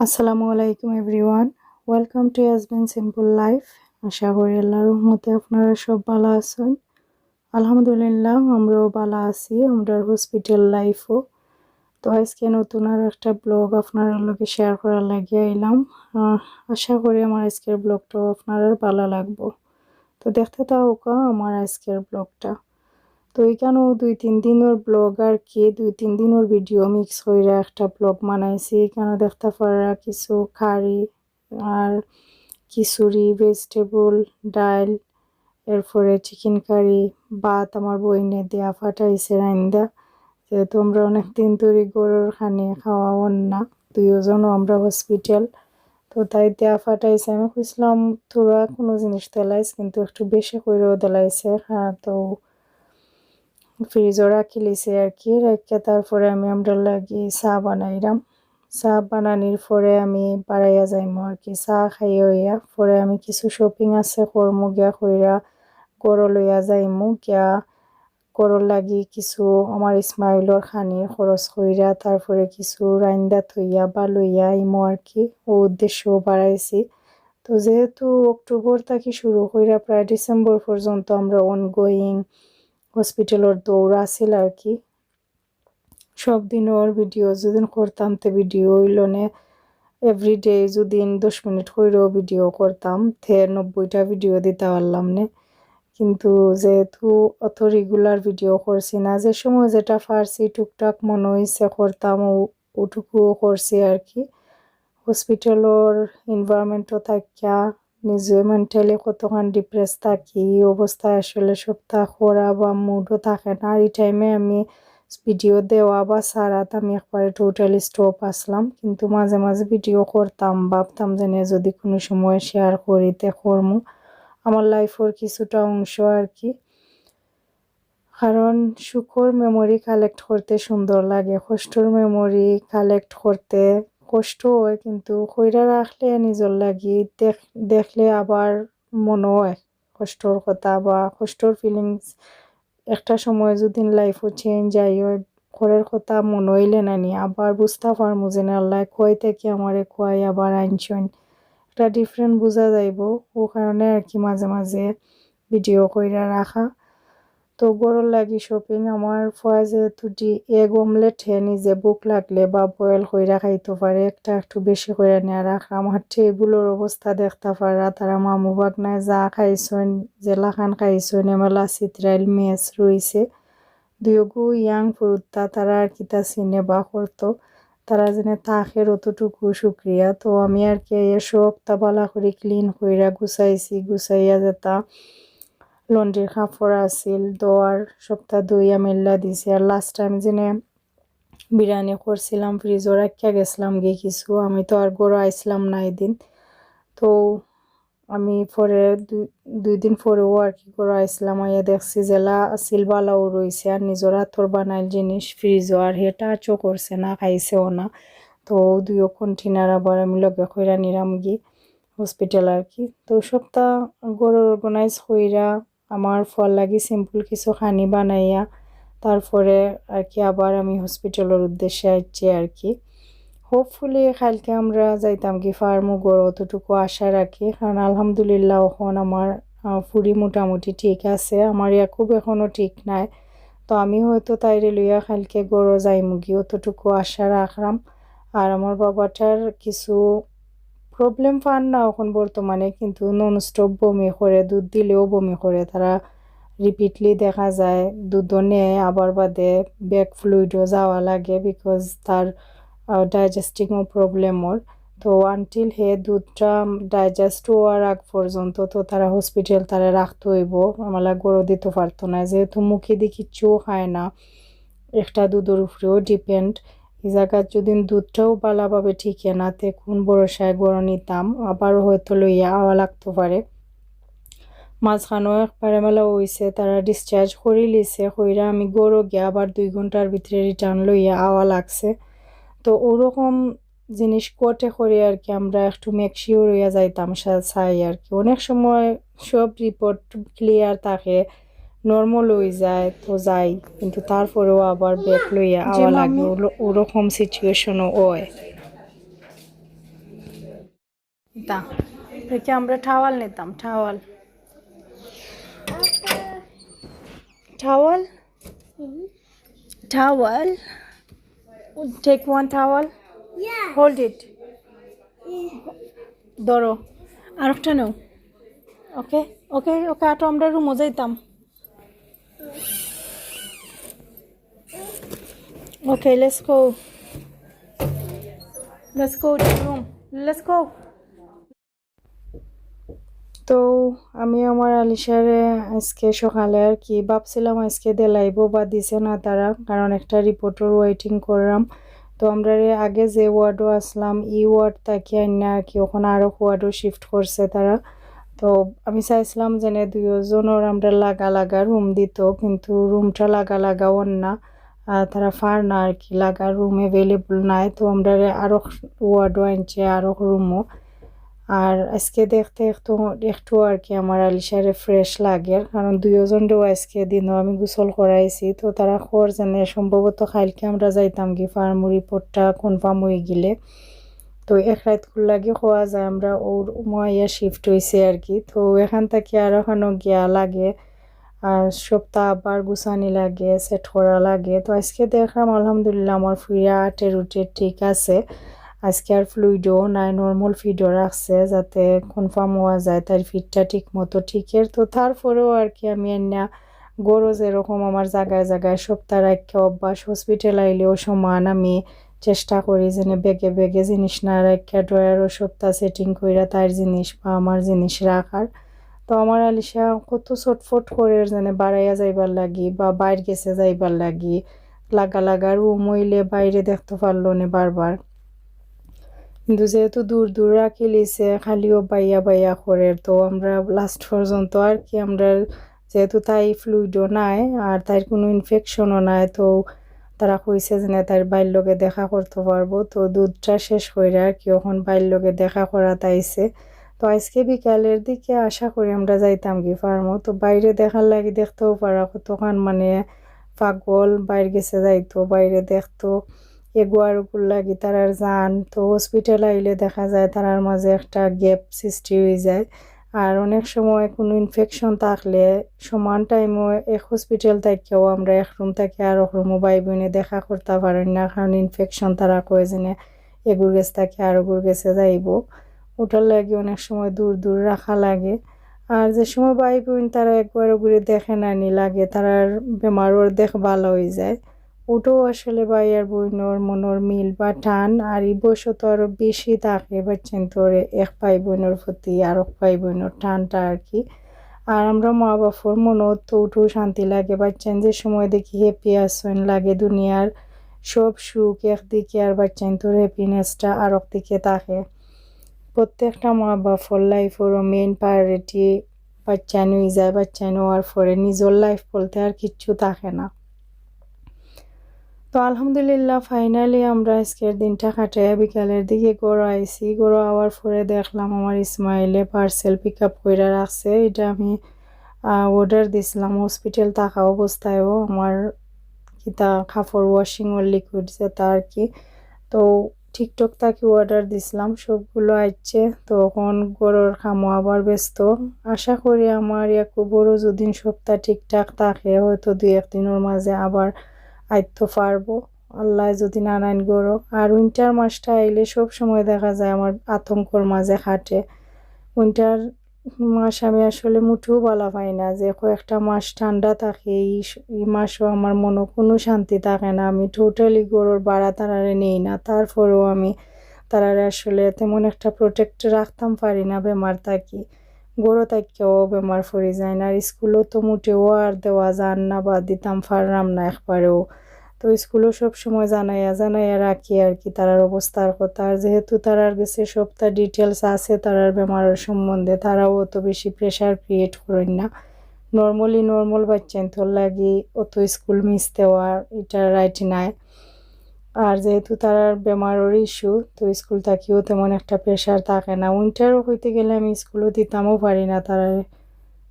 আসসালামু আলাইকুম everyone. Welcome to Yasbin simple life আশা করি আল্লাহর রহমতে আপনারা সব ভালো আছেন। আলহামদুলিল্লাহ, আমরাও ভালো আছি, আমরা হসপিটাল লাইফও তো আজকে নতুন আর একটা ব্লগ আপনার লোকে শেয়ার করার লাগিয়ে এলাম আশা করি আমার আজকের ব্লগটাও আপনার ভালো লাগবো। তো দেখতে থাকুক আমার আজকের ব্লগটা তো এখানেও দুই, তিন দিনের ব্লগ আর কি, দুই, তিন দিনের ভিডিও মিক্স করে একটা ব্লগ বানাইছি। এখানে দেখতে পারা কিছু খারি আর খিচুড়ি ভেজিটেবল ডাল, এরপরে চিকেন কারি ভাত আমার বইনে দেয়া ফাটাইছে রাইন্দা। যেহেতু আমরা অনেক দিন ধরে গরুর খানি খাওয়া না, দুইজনও আমরা হসপিটাল তো তাই দেয়া ফাটাইছে। আমি খুঁজলাম তোরা কোনো জিনিস দেলাইস, কিন্তু একটু বেশি করেও দেলাইছে। হ্যাঁ তো ফ্রিজও রাখি লিছে আর কি, রেখে তারপরে আমি আমরা লাগি চা বানাইলাম চা বানানির পরে আমি বাড়াইয়া যাইমো আর কি, চা খাইয়া হইয়া পরে আমি কিছু শপিং আছে করমু, গিয়া কইরা গড় লইয়া যাইমু, গিয়া গড়র লাগি কিছু আমার ইসমাইলর খানির খরচ কইরা তারপরে কিছু রাইন্দা থইয়া বা লইয়া আইমো আর কি, ও উদ্দেশ্যও বাড়াইছি। তো যেহেতু অক্টোবর থাকি শুরু কইরা প্রায় ডিসেম্বর পর্যন্ত আমরা অনগোয়িং হসপিটালের দৌড় আছিল আর কি। সব দিন ওর ভিডিও যেদিন করতাম তে ভিডিও হইলনে এভরিডে যদিন দশ মিনিট কইরেও ভিডিও করতাম থে নব্বইটা ভিডিও দিতে পারলাম নে। কিন্তু যেহেতু অত রেগুলার ভিডিও করছি না, যে সময় যেটা পারছি টুকটাক মনে হয়েছে করতাম ওটুকুও করছি আর কি। হসপিটালের এনভায়রনমেন্টও থাকিয়া নিজে মেন্টালি কতক্ষণ ডিপ্রেস থাকি অবস্থায় আসলে সপ্তাহ করা বা মুডও থাকে না। আর এই টাইমে আমি ভিডিও দেওয়া বা সারাত আমি একবারে টোটালি স্টপ আসলাম। কিন্তু মাঝে মাঝে ভিডিও করতাম, ভাবতাম যে যদি কোনো সময় শেয়ার করিতে করমু। আমার লাইফের কিছুটা অংশ আর কি। কারণ সুখর মেমোরি কালেক্ট করতে সুন্দর লাগে, কষ্টর মেমোরি কালেক্ট করতে কষ্ট হয়, কিন্তু কইরা রাখলে নিজের লাগি দেখ, দেখলে আবার মনে হয় কষ্টর কথা বা কষ্টর ফিলিংস একটা সময় যদি লাইফও চেঞ্জ আই হয় ঘরের কথা মনে হইলে নানি আবার বুঝতে পারমু যে আল্লাহ কয় থেকে আমারে কয়, আবার আনছেন একটা ডিফারেন্ট বোঝা যাইব। ও কারণে আর কি মাঝে মাঝে ভিডিও কইরা রাখা। তো গরুর লাগি শপিং আমার ফয়া যেহেতু ডি এগ অমলেট হে নিজে বুক লাগলে বা বয়েল কইরা খাইতে পারে, একটা একটু বেশি করে নেওয়া রাখা। আমার টেবিলের অবস্থা দেখতে পারা, তারা মামু বাগনায় যা খাইছেন, জেলা খান খাইছেন, এমেলা চিত্রাইল, মেস রয়েছে দুয়োগু ইয়াং ফুরুত্তা তারা আর কিতা চিনে বা করতো। তারা যেনে তাকের অতটুকু শুক্রিয়া। তো আমি আর কি সব তা বালা করে ক্লিন কইরা গুছাইছি, গুছাইয়া যেতা লন্ড্রির কাপড় আছিল দোয়ার সপ্তাহ দইয়া মেল্লা দিছি। আর লাস্ট টাইম যেনে বিরিয়ানি করছিলাম ফ্রিজও রাখিয়া গেছিলাম গিয়ে কিছু। আমি তো আর গড়ো আইসলাম না এদিন। তো আমি পরে দুই দিন পরেও আর কি করে আইসলাম আইয়া দেখছি জেলা সিলবালাও রয়েছে আর নিজের হাতর বানাইল জিনিস ফ্রিজও আর হে টাচও করছে না, খাইছেও না। তো দুইও কন্টেনার আবার আমি লগে কইরা নিরাম গি হসপিটাল আর কি। তো সপ্তাহ গড় অর্গানাইজ কইরা আমার ফল লাগি সিম্পল কিছু খানি বানাইয়া তারপরে আর কি আবার আমি হসপিটালের উদ্দেশ্যে আসছি আর কি। হোপফুলি কালকে আমরা যাইতাম কি ফার্মও গড়, অতটুকু আশা রাখি। কারণ আলহামদুলিল্লাহ এখন আমার ফুরি মোটামুটি ঠিক আছে। আমার ইয়া খুব এখনও ঠিক নাই। তো আমি হয়তো তাইরে লইয়া কালকে গড় যাইমুগি অতটুকু আশা রাখলাম। আর আমার বাবাটার কিছু প্রবলেম পান না এখন বর্তমানে, কিন্তু নন স্টপ বমি করে, দুধ দিলেও বমি করে। তারা রিপিটলি দেখা যায়, দুধও নেয়, আবার বাদে ব্যাক ফ্লুইডও যাওয়া লাগে বিকজ তার ডাইজেস্টিংও প্রবলেম ওর। তো আনটিল হে দুধটা ডাইজেস্ট হওয়ার আগ পর্যন্ত তো তারা হসপিটাল তারা রাখতে হইব। আমলা গড়ো দিতে পারতো না, যেহেতু মুখে দিয়ে কিচ্ছুও খায় না। একটা দুধের উপরেও ডিপেন্ড এই জায়গার যদি দুধটাও ভালোভাবে ঠিকে না, তে কোন ভরসায় গড় নিতাম আবারও হয়তো লইয়া আওয়া লাগতে পারে। মাঝখানেও একবারে মেলা হয়েছে তারা ডিসচার্জ করি লিছে, কইরা আমি গড়ো গিয়া আবার দুই ঘণ্টার ভিতরে রিটার্ন লইয়া আওয়া লাগছে। তো ওরকম জিনিস কোটে করে আর কি আমরা একটু মেকশিওর হইয়া যাইতাম চাই আর কি। অনেক সময় সব রিপোর্ট ক্লিয়ার থাকে নর্মাল হয়ে যায় তো যাই। কিন্তু তারপরেও আবার ব্যাক লইয়া আওয়া লাগে ওরকম সিচুয়েশনও হয়। কিতা দেখি আমরা ঠাওয়াল নিতাম towel towel towel take one towel hold it ধরো। আর একটা নেও। ওকে ওকে ওকে আটো আমরা রুমও যাইতাম। Okay let's go let's go to room let's go তো আমি আমার আলিশারে আজকে সকালে আর কি ভাবছিলাম আজকে দেলাইব বা দিছে না তারা, কারণ একটা রিপোর্টর ওয়েটিং করলাম। তো আমরা আগে যে ওয়ার্ডও আসলাম ই ওয়ার্ড তাকে আইনা আর কি, ওখানে আরও ওয়ার্ডও শিফট করছে তারা। তো আমি চাইছিলাম যে দুজনের আমরা লাগা লাগা রুম দিত, কিন্তু রুমটা লাগা লাগাও না। তারা ফার না আর কি, লাগা রুম অ্যাভেলেবল নাই, তো আমরা আরও ওয়ার্ডও আনছে আরও রুমও আর আজকে দেখতে একটু একটু আর কি আমার আলিশারে ফ্রেশ লাগে, কারণ দুইজনরেও আজকে দিনও আমি গোসল করাইছি, তো তারা খর জানে, সম্ভবত কালকে আমরা যাইতাম কি ফার্ম রিপোর্টটা কনফার্ম হয়ে গেলে। তো এক রাত লাগে খোয়া যায়, আমরা ওর মাইয়া শিফট হয়েছে আর কি, তো এখান থেকে আর ওখানে গিয়া লাগে। আর সপ্তাহ আবার গুছানি লাগে সেট করা লাগে। তো আজকে দেখলাম আলহামদুলিল্লাহ আমার ফুইয়া আটে রুটে ঠিক আছে। আজকে আর ফ্লুইডও নাই নর্মাল ফিডও রাখছে যাতে কনফার্ম হওয়া যায় তার ফিডটা ঠিক মতো ঠিকের। তো তারপরেও আর কি আমি এনা গরো যেরকম আমার জায়গায় জায়গায় সপ্তাহ রাখে অভ্যাস হসপিটাল আইলেও সমান আমি চেষ্টা করি যেন বেগে বেগে জিনিস না রাখা ড্রয়ারও সপ্তাহ সেটিং কইরা তার জিনিস বা আমার জিনিস রাখার। তো আমার আলিশা কত ছটফট করে যেন বাড়াইয়া যাইবার লাগি বা বাইর গেছে যাইবার লাগি। লাগা লাগা রুম হইলে বাইরে দেখতে পারল না বারবার। কিন্তু যেহেতু দূর দূর রাখি লিছে খালিও বাইয়া বাইয়া করে, তো আমরা লাস্ট পর্যন্ত আর কি আমরা যেহেতু তাই ফ্লুইডও নাই আর তার কোনো ইনফেকশনও নাই, তো তারা কইছে যে না তার বাইর লগে দেখা করতে পারব। তো দুধটা শেষ করে আর কি ওখন বাইর লগে দেখা করা তাইছে তো আজকে বিকালের দিকে আশা করি আমরা যাইতাম কি ফার্মও তো বাইরে দেখার লাগি দেখতেও পারা কতক্ষণ মানে পাগল, বাইরে গেছে যাইতো, বাইরে দেখতো। এগুয়ার লাগি তারার যান। তো হসপিটাল আইলে দেখা যায় তারার মাঝে একটা গ্যাপ সৃষ্টি হয়ে যায়। আর অনেক সময় কোনো ইনফেকশন থাকলে সমান টাইমও এক হসপিটাল থেকেও আমরা এক রুম থেকে আর এক রুমও বাই বোনে দেখা করতে পারেন না, কারণ ইনফেকশন তারা কয়ে যে এগুর গেছে থাকে আর ওগুর গেছে যাইব। ওটার লাগে অনেক সময় দূর দূর রাখা লাগে। আর যে সময় বাই বোন তারা একবার ঘুরে দেখে না নি লাগে তারার বেমারও দেখ ভালো হয়ে যায়। ওটাও আসলে ভাই আর বোনর মনের মিল বা টান, আর এই তো আরও বেশি থাকে বাচ্চান তোরে এক ভাই বোনের প্রতি আর এক ভাই বোনের টানটা আর কি। আর আমরা মা বাপর মনও তো উঠেও শান্তি লাগে বাচ্চান যে সময় দেখি হ্যাপি আসন লাগে দুনিয়ার সব সুখ একদিকে, আর বাচ্চান তোর হ্যাপিনেসটা আর দিকে থাকে। প্রত্যেকটা মা বাপর লাইফেরও মেন প্রায়োরিটি বাচ্চা হয়ে যায়, বাচ্চা হওয়ার পরে নিজের লাইফ বলতে আর কিচ্ছু থাকে না। তো আলহামদুলিল্লাহ ফাইনালি আমরা আজকের দিনটা কাটাইয়া বিকালের দিকে গড়ো আইসি গড়ো আওয়ার পরে দেখলাম আমার ইসমাইলে পার্সেল পিক আপ করে রাখছে। এটা আমি অর্ডার দিছিলাম হসপিটাল থাকা অবস্থায়ও আমার কিতা কাপড় ওয়াশিং ওর লিকুইড যেটা আর কি। তো টিকটক তাকে অর্ডার দিছিলাম, সবগুলো আসছে তখন গরুর খামো আবার ব্যস্ত। আশা করি আমার একটু বড় যদি সপ্তাহ ঠিকঠাক থাকে, হয়তো দুই একদিনের মাঝে আবার আইতে পারব। আল্লাহ যদি নারায়ণ গরু আর উইন্টার মাসটা আইলে সব সময় দেখা যায় আমার আতঙ্কর মাঝে হাঁটে উইন্টার মাস আমি আসলে মুঠেও বলা পাই না যে কয়েকটা মাস ঠান্ডা থাকে, এই মাসও আমার মনে কোনো শান্তি থাকে না। আমি টোটালি গরুর বাড়া তারারে নেই না, তারপরেও আমি তারারে আসলে তেমন একটা প্রোটেক্ট রাখতাম পারি না বেমার থাকি। গরু তাকেও বেমার পড়ে যায় না, আর স্কুলও তো মুঠেও আর দেওয়া যান না বা দিতাম পারলাম না একবারেও। তো স্কুলও সব সময় জানাইয়া জানাইয়া রাখি আর কি তারার অবস্থার কথা। আর যেহেতু তারার কাছে সবটা ডিটেলস আছে তারার বেমারের সম্বন্ধে তারাও অত বেশি প্রেশার ক্রিয়েট করেন না। নর্মালি নর্মাল বাচ্চান তোর লাগি অত স্কুল মিস দেওয়া এটা রাইট নাই। আর যেহেতু তারার বেমারের ইস্যু তো স্কুল থাকিও তেমন একটা প্রেশার থাকে না। উইন্টারও হইতে গেলে আমি স্কুলও দিতামও পারি না। তারা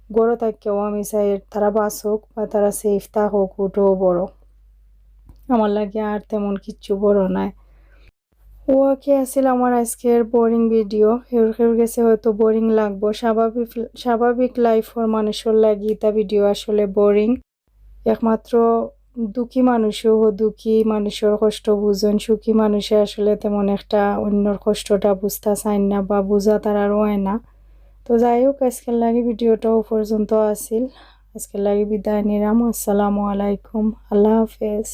গড়ো থাকেও আমি চাই তারা বাঁচুক বা তারা সেফ থাকুক, ওটাও বড়। আমার লাগে আর তেমন কিচ্ছু বড় নাই। ওকে আছিল আমার আজকের বোরিং ভিডিও হেউর গেছে হয়তো বোরিং লাগবো। স্বাভাবিক স্বাভাবিক লাইফর মানুষের লাগি তা ভিডিও আসলে বোরিং একমাত্র দুঃখী মানুষও দুঃখী মানুষের কষ্ট বুঝেন। সুখী মানুষে আসলে তেমন একটা অন্যর কষ্টটা বুঝতে চায় না বা বুঝা তার আর হয় না। তো যাই হোক, আজকের লাগে ভিডিওটাও পর্যন্ত আসিল আজকের লাগে বিদায় নিলাম। আসসালামু আলাইকুম। আল্লাহ হাফেজ।